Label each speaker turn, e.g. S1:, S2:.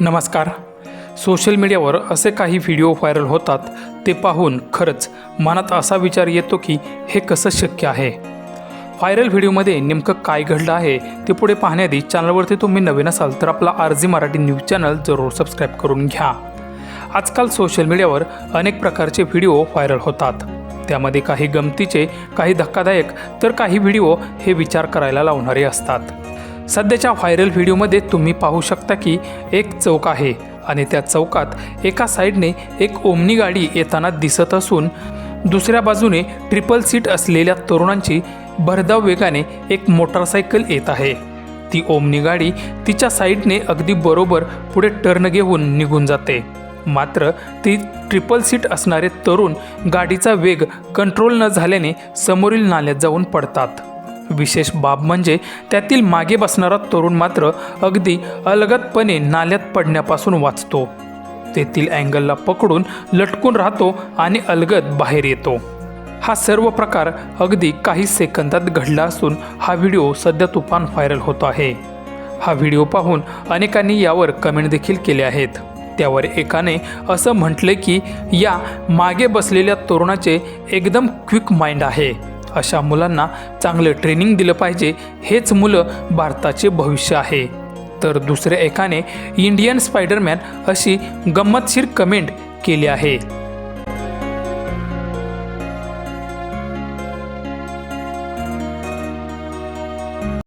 S1: नमस्कार. सोशल मीडियावर असे काही व्हिडिओ व्हायरल होतात ते पाहून खरंच मनात असा विचार येतो की हे कसं शक्य आहे? व्हायरल व्हिडिओमध्ये नेमकं काय घडलं आहे ते पुढे पाहण्याआधी चॅनलवरती तुम्ही नवीन असाल तर आपला आरजी मराठी न्यूज चॅनल जरूर सबस्क्राईब करून घ्या. आजकाल सोशल मीडियावर अनेक प्रकारचे व्हिडिओ व्हायरल होतात. त्यामध्ये काही गमतीचे काही धक्कादायक तर काही व्हिडिओ हे विचार करायला लावणारे असतात. सध्याच्या व्हायरल व्हिडिओमध्ये तुम्ही पाहू शकता की एक चौक आहे आणि त्या चौकात एका साईडने एक ओमनी गाडी येताना दिसत असून दुसऱ्या बाजूने ट्रिपल सीट असलेल्या तरुणांची भरधाव वेगाने एक मोटारसायकल येत आहे. ती ओमनी गाडी तिच्या साईडने अगदी बरोबर पुढे टर्न घेऊन निघून जाते. मात्र ती ट्रिपल सीट असणारे तरुण गाडीचा वेग कंट्रोल न झाल्याने समोरील नाल्यात जाऊन पडतात. विशेष बाब म्हणजे त्यातील मागे बसणारा तरुण मात्र अगदी अलगदपणे नाल्यात पडण्यापासून वाचतो. तेथील अँगलला पकडून लटकून राहतो आणि अलगद बाहेर येतो. हा सर्व प्रकार अगदी काही सेकंदात घडला असून हा व्हिडिओ सध्या तुफान व्हायरल होतो आहे. हा व्हिडिओ पाहून अनेकांनी यावर कमेंट देखील केले आहेत. त्यावर एकाने असं म्हटले की या मागे बसलेल्या तरुणाचे एकदम क्विक माइंड आहे. अशा मुलांना चांगलं ट्रेनिंग दिलं पाहिजे. हेच मुलं भारताचे भविष्य आहे. तर दुसऱ्या एकाने इंडियन स्पायडरमॅन अशी गंमतशीर कमेंट केली आहे.